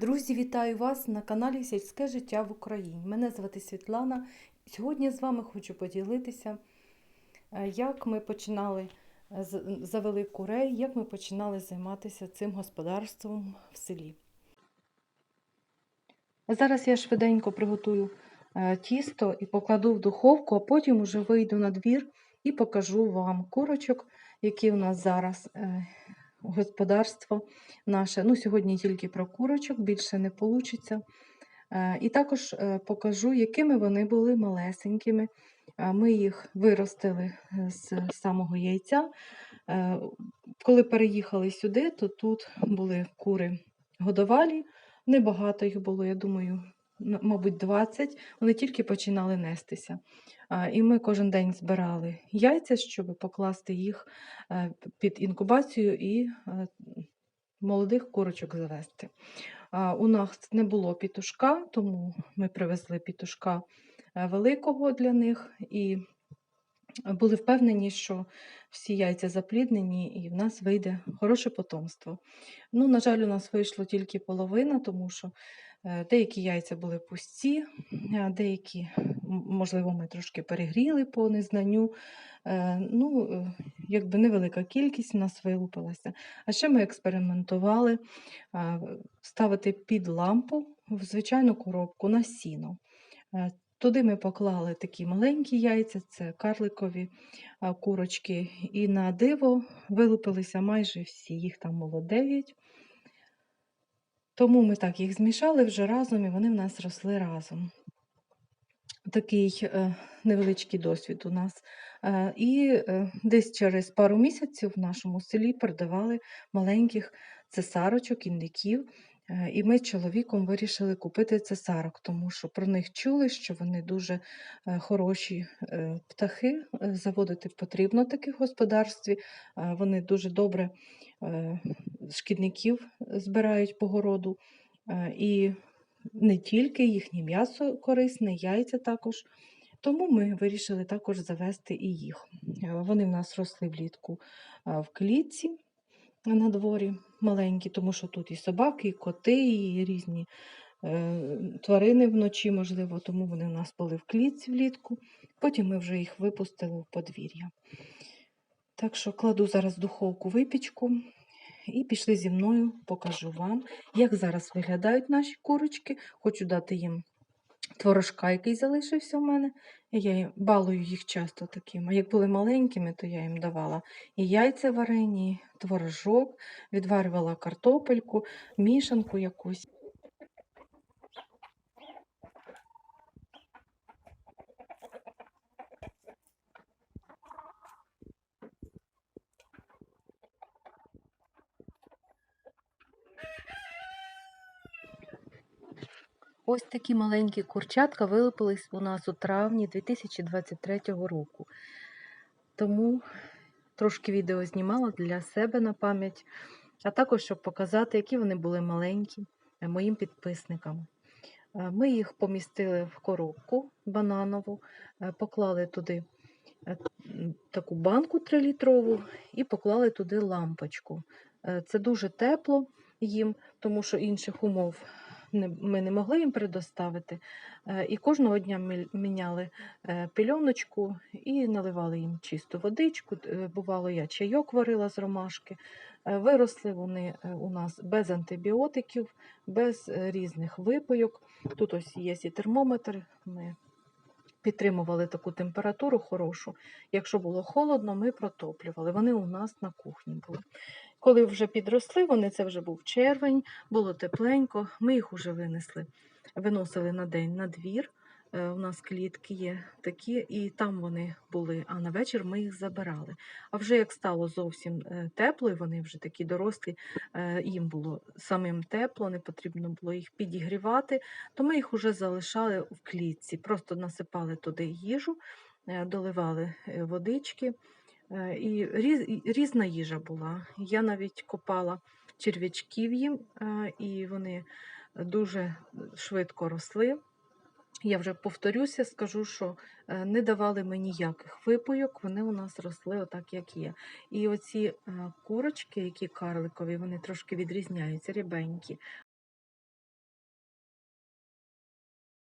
Друзі, вітаю вас на каналі Сільське життя в Україні. Мене звати Світлана. Сьогодні з вами хочу поділитися, е, як ми починали завели курей, як ми починали займатися цим господарством в селі. Зараз я швиденько приготую е, тісто і покладу в духовку, а потім уже вийду на двір і покажу вам курочок, які у нас зараз е, господарство наше. Ну, сьогодні тільки про курочок, більше не вийде. І також е, покажу, якими вони були малесенькими. Е, Ми їх виростили е, з самого яйця. Коли переїхали сюди, то тут були кури годовалі. Небагато їх було, я думаю, мабуть, 20. Вони тільки починали нестися. І ми кожен день збирали яйця, щоб покласти їх е, під інкубацію і е, молодих курочок завести. У нас не було пітушка, тому ми привезли пітушка е, великого для них і були впевнені, що всі яйця запліднені і в нас вийде хороше потомство. Ну, на жаль, у нас вийшло тільки половина, тому що деякі яйця були пусті, деякі, можливо, ми трошки перегріли по незнанню. Е, Ну, е, якби невелика кількість у нас вилупилася. А ще ми експериментували ставити під лампу в звичайну коробку на сіно. Е, Туди ми поклали такі маленькі яйця, це карликові курочки, і на диво вилупилися майже всі, їх там було 9. Тому ми так їх змішали вже разом, і вони в нас росли разом. Такий е, невеличкий досвід у нас. Е, і е, десь через пару місяців в нашому селі продавали маленьких цесарочок, індиків. І ми з чоловіком вирішили купити цесарок, тому що про них чули, що вони дуже хороші птахи. Заводити потрібно таких господарстві. Вони дуже добре шкідників збирають по городу. Е, І не тільки їхнє м'ясо корисне, яйця також. Тому ми вирішили також завести і їх. Е, Вони в нас росли влітку е, в клітці на дворі маленькі, тому що тут і собаки, і коти, і різні е, тварини вночі, можливо, тому вони в нас були в клітці влітку. Потім ми вже їх випустили в подвір'я. Так що кладу зараз в духовку випічку і пішли зі мною, покажу вам, як зараз виглядають наші курочки. Хочу дати їм творожка, який залишився в мене. Я балую їх часто таким. А як були маленькими, то я їм давала і яйця варені, творожок, відварювала картопельку, мішанку якусь. Ось такі маленькі курчатка вилупились у нас у травні 2023 року. Тому трошки відео знімала для себе на пам'ять, а також щоб показати, які вони були маленькі е, моїм підписникам. Е, Ми їх помістили в коробку бананову, е, поклали туди таку банку 3-літрову і поклали туди лампочку. Це дуже тепло їм, тому що інших умов ми не могли їм предоставити. Е, І кожного дня ми міняли е, пільоночку і наливали їм чисту водичку. Е, Бувало, я чайок варила з ромашки. Виросли вони у нас без антибіотиків, без різних випойок. Тут ось є і термометр. Ми підтримували таку температуру хорошу. Якщо було холодно, ми протоплювали. Вони у нас на кухні були. Коли вже підросли, вони це вже був червень, було тепленько. Ми їх уже винесли, виносили на день на двір. Е, У нас клітки є такі, і там вони були, а на вечір ми їх забирали. А вже як стало зовсім е, тепло, і вони вже такі дорослі, е, їм було самим тепло, не потрібно було їх підігрівати, то ми їх уже залишали в клітці, просто насипали туди їжу, доливали водички. Е, І різ, різна їжа була. Я навіть копала черв'ячків їм, е, і вони дуже швидко росли. Я вже повторюся, скажу, що е, не давали ми ніяких випойок, вони у нас росли отак, як є. І оці курочки, які карликові, вони трошки відрізняються, рябенькі.